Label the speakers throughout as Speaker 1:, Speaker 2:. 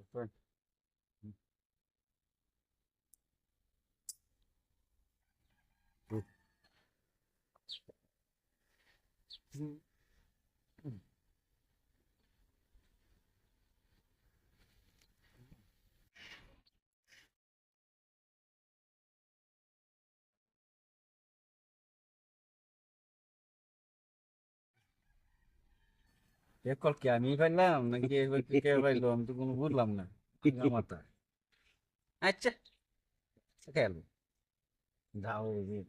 Speaker 1: Okay. Mm. Hmm. Call কি আমি পাইলাম নাকি কি পাইলো? আমি তো কোনো বুঝলাম না। মাথা। আচ্ছা। খেয়াল যাও এই যে!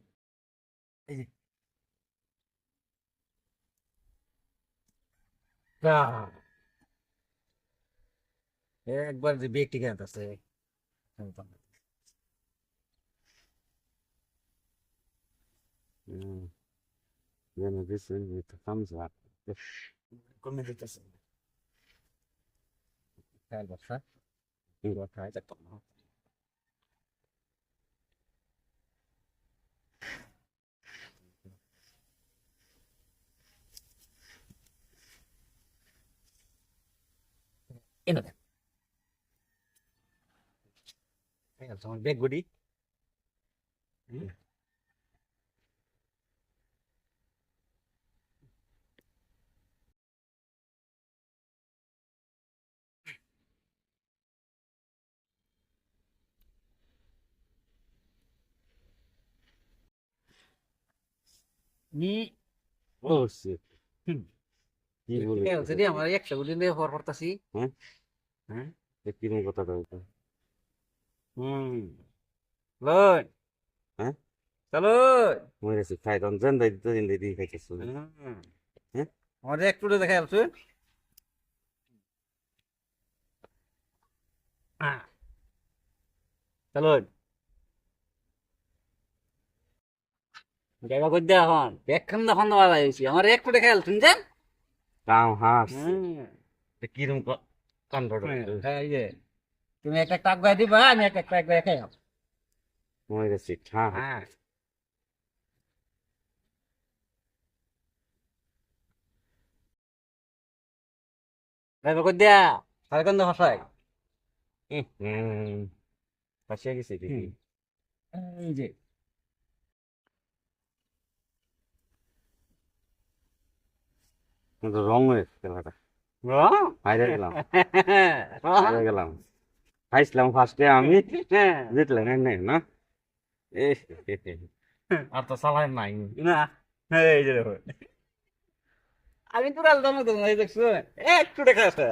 Speaker 1: একবার যে বেগটি কেন আছে.
Speaker 2: Wenn ein bisschen mit der Kamsa.
Speaker 1: কমে দিতেছে খেয়াল বর্ষা বর্ষা আছে কম এনে দেন তোমার ব্যাগ গুডি নি
Speaker 2: Oh, shit.
Speaker 1: হুম।
Speaker 2: কি বলে
Speaker 1: খেয়াল যদি আমার একশো গুলি নিয়ে হওয়ার পড়তাছি
Speaker 2: হ্যাঁ?
Speaker 1: হ্যাঁ।
Speaker 2: কিরম
Speaker 1: হুম।
Speaker 2: হ্যাঁ?
Speaker 1: চলো
Speaker 2: মরে গেছে খাই তখন জেন দাই দিতে জেন দাই দিয়ে হ্যাঁ?
Speaker 1: আমাদের একটু দেখা যাচ্ছে। চলো জায়গা দখন দেওয়া যাইছি আমার একটু দেখা যাচ্ছে শুনছেন?
Speaker 2: কাম হাস।
Speaker 1: হ্যাঁ।
Speaker 2: কিরম কান্ডটা
Speaker 1: হ্যাঁ, তুমি একটা টাক গায়ে দিবা আমি একটা টাক গায়ে খাই
Speaker 2: মরে গেছে হ্যাঁ
Speaker 1: হ্যাঁ। ড্রাইভার কই দিয়া? সাড়ে কোন ভাষায়
Speaker 2: হুম গেছে
Speaker 1: এই যে।
Speaker 2: কিন্তু রং হয়েছে খেলাটা। হাইরে গেলাম। হাইরে গেলাম। হাইছিলাম ফার্স্টে আমি জিতলেন নাই না আর তো সালাই নাই।
Speaker 1: না এই যে দেখো। আমি তো রাজধানী দেখছ? একটু দেখা আছে